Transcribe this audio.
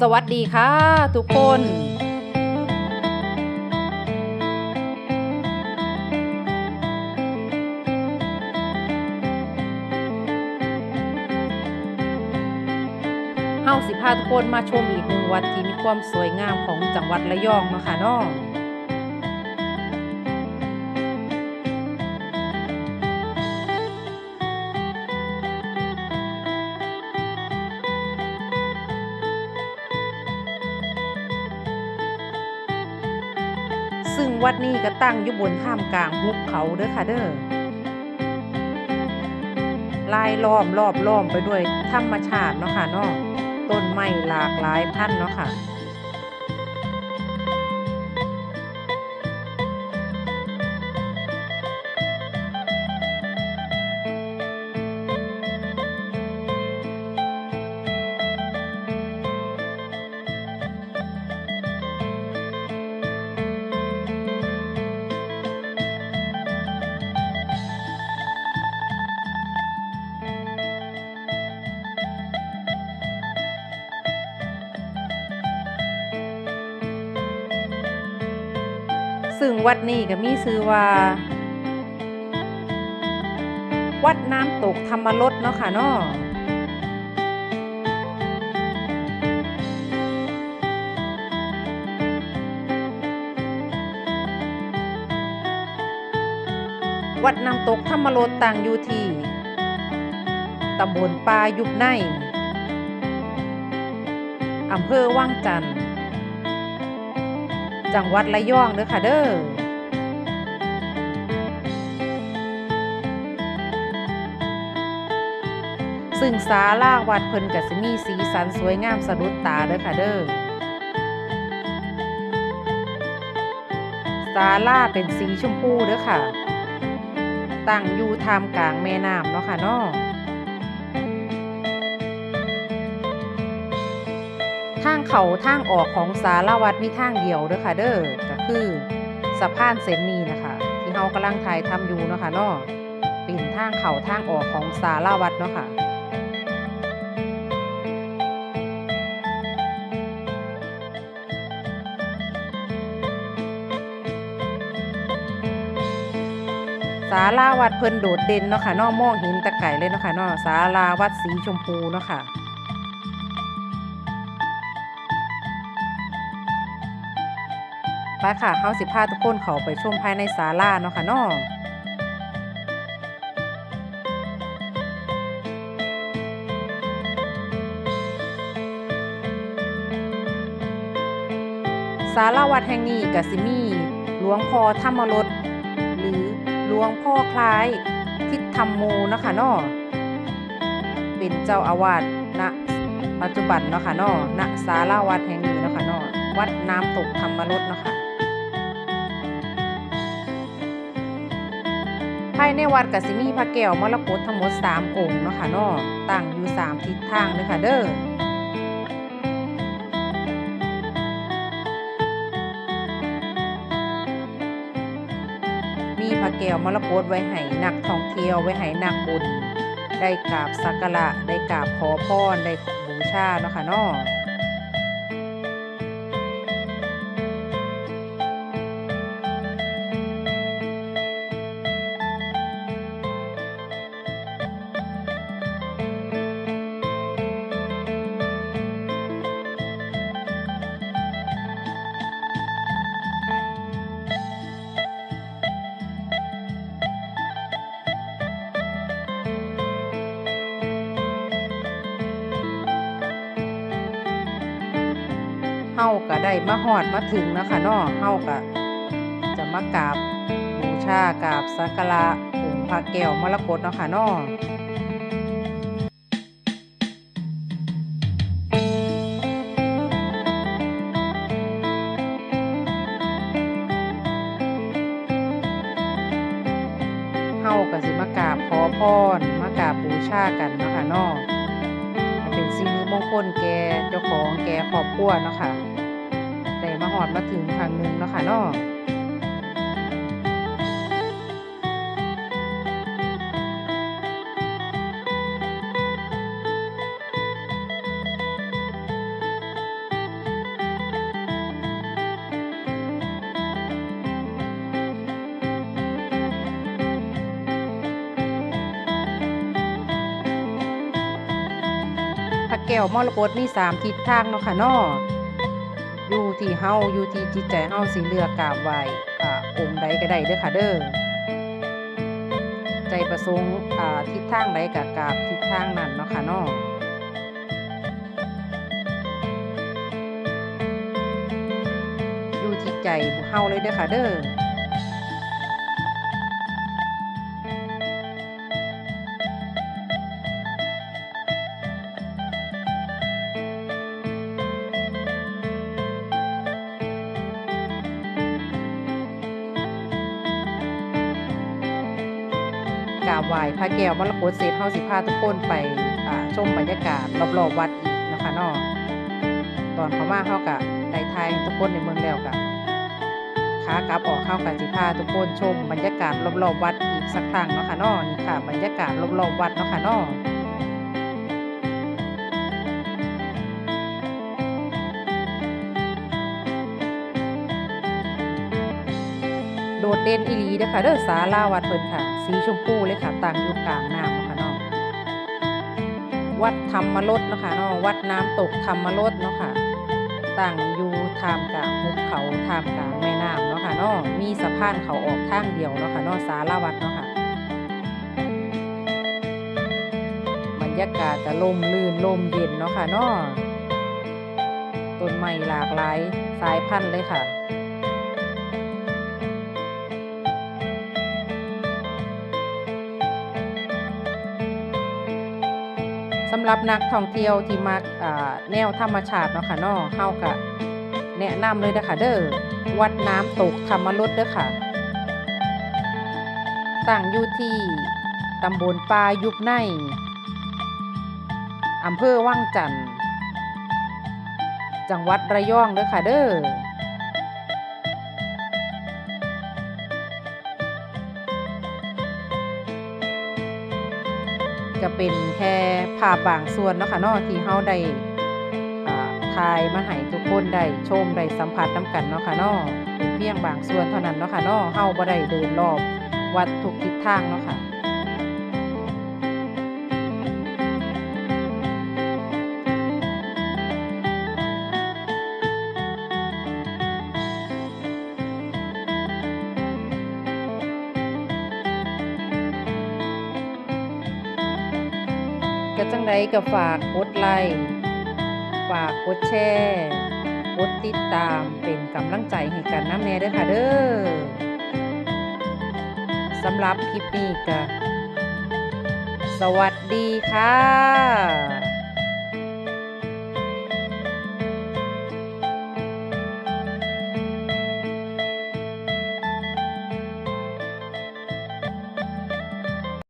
สวัสดีค่ะทุกคนเฮาสิพาทุกคนมาชมอีกหนึ่งวัดที่มีความสวยงามของจังหวัดระยองนาะค่ะน้อง ซึ่งวัดนี้ก็ตั้งอยู่บนท่ามกลางหุบเขาเด้อค่ะเด้อลายล้อมรอบล้อมไปด้วยธรรมชาติเนาะค่ะเนาะต้นไม้หลากหลายพันธุ์เนาะค่ะ ซึ่งวัดนี้ก็มีชื่อว่า วัดน้ำตกธรรมรสเนาะค่ะเนาะวัดน้ำตกธรรมรสต่างอยู่ที่ตำบลปลายุบใน อำเภอว่างจันทร์ จังหวัดระยองเด้อค่ะเด้อซึ่งศาลาวัดเพิ่นก็สิมีสีสันสวยงามสะดุดตาเด้อค่ะเด้อศาลาเป็นสีชมพูเด้อค่ะ ตั้งอยู่ท่ามกลางแม่น้ำเนาะค่ะเนาะ ทางเขาทางออกของสารวัตรมีทางเดียวเด้อค่ะเด้อก็คือสะพานเส้นนี้นะคะที่เฮากำลังถ่ายทำอยู่เนาะค่ะเนาะเป็นทางเขาทางออกของสารวัตรเนาะค่ะสาราวัดเพิ่นโดดเด่นเนาะค่ะนอกมองเห็นตะไก่เลยเนาะค่ะนาะสาราวัดสีชมพูเนาะค่ะ ไปค่ะเฮาสิพาทุกคนเขาไปชมภายในศาลาเนาะค่ะเนาะศาลาวัดแห่งนี้ก็สิมีหลวงพ่อธรรมรสหรือหลวงพ่อคล้ายทิศธรรมโมเนาะค่ะนาะเป็นเจ้าอาวาสณปัจจุบันเนาะค่ะนาะณศาลาวัดแห่งนี้เนาะค่ะนาะวัดน้ำตกธรรมรสเนาะค่ะ ภายในวัดก็สิมีพระแก้วมรกตทั้งหมด 3 องค์เนาะค่ะเนาะตั้งอยู่ 3 ทิศทางเลยค่ะเด้อมีพระแก้วมรกตไว้ให้นักท่องเที่ยวไว้ให้นักบุญ ได้กราบสักการะได้กราบขอพรได้บูชาเนาะค่ะเนาะ เฮาก็ได้มาฮอดมาถึงแล้วค่ะนาะเฮาก็จะมากราบบูชากราบสักการะองค์พระแก้วมรกตเนาะค่ะนาะเฮาก็สิมากราบขอพรมากราบบูชากันเนาะค่ะนาะเป็นสิ่ งคลแก่เจ้าของแก่ครอบครัวเนาะค่ะได้มาหอดมาถึงครั้งหนึ่งเนาะค่ะเนาะ แก้วมรกตมีสามทิศทางเนาะค่ะนาะอยู่ที่เฮาอยู่ที่จิตใจเฮาสิเลือกกราบไหว้อ่าองค์ใดก็ได้เด้อค่ะเด้อใจประสงค์อ่าทิศทางใดก็กราบทิศทางนั้นเนาะค่ะนาะอยู่ที่ใจเฮาเลยเด้อค่ะเด้อ กราบไหว้พระแก้วมรกตเสร็จเฮาสิพาทุกคนไปชมบรรยากาศรอบๆวัดอีกนะคะเนาะตอนเขามาเข้ากับได้ทยทุกคนในเมืองแล้วกับขากลับออกเฮากับสิพาทุกคนชมบรรยากาศรอบๆวัดอีกสักครั้งเนาะค่ะเนาะนี่ค่ะบรรยากาศรอบๆวัดเนาะค่ะเนาะ ดดเด่นอีหลีเด้อค่ะเด้อศาลาวัดเพิ่นค่ะ สีชมพูเลยค่ะตั้งอยู่กลางน้ำเนาะค่ะเนาะวัดธรรมรสเนาะค่ะเนาะวัดน้ำตกธรรมรสเนาะค่ะตั้งอยู่ท่ามกลางภูเขาท่ามกลางแม่น้ำเนาะค่ะเนาะมีสะพานเขาออกทางเดียวเนาะค่ะเนาะศาลาวัดเนาะค่ะบรรยากาศจะลมลื่นลมเย็นเนาะค่ะเนาะต้นไม้หลากหลายสายพันธุ์เลยค่ะำหรับนักท่องเที่ยวที่มักอ่าแนวธรรมชาติเนาะค่ะนาะเฮากะแนะนำเลยนะคะเด้อวัดน้ำตกธรรมรสเด้อค่ะ ตั้งอยู่ที่ตำบลปลายุบในอำเภอว่างจันทน์จังหวัดระยองเด้อค่ะเด้อ ก็เป็นแค่ภาพบางส่วนเนาะค่ะเนาะที่เฮาได้ถ่ายมาให้ทุกคนได้ชมได้สัมผัสน้ำกันเนาะค่ะเนาะเป็นเพียงบางส่วนเท่านั้นเนาะค่ะเนาะเฮาบ่ได้เดินรอบวัดทุกทิศทางเนาะค่ะ ก็จังไดก็ฝากกดไลค์ ฝากกดแชร์ กดติดตามเป็นกำลังใจให้กันน้ำแน่เด้อค่ะเด้อสำหรับคลิปนี้ก็สวัสดีค่ะ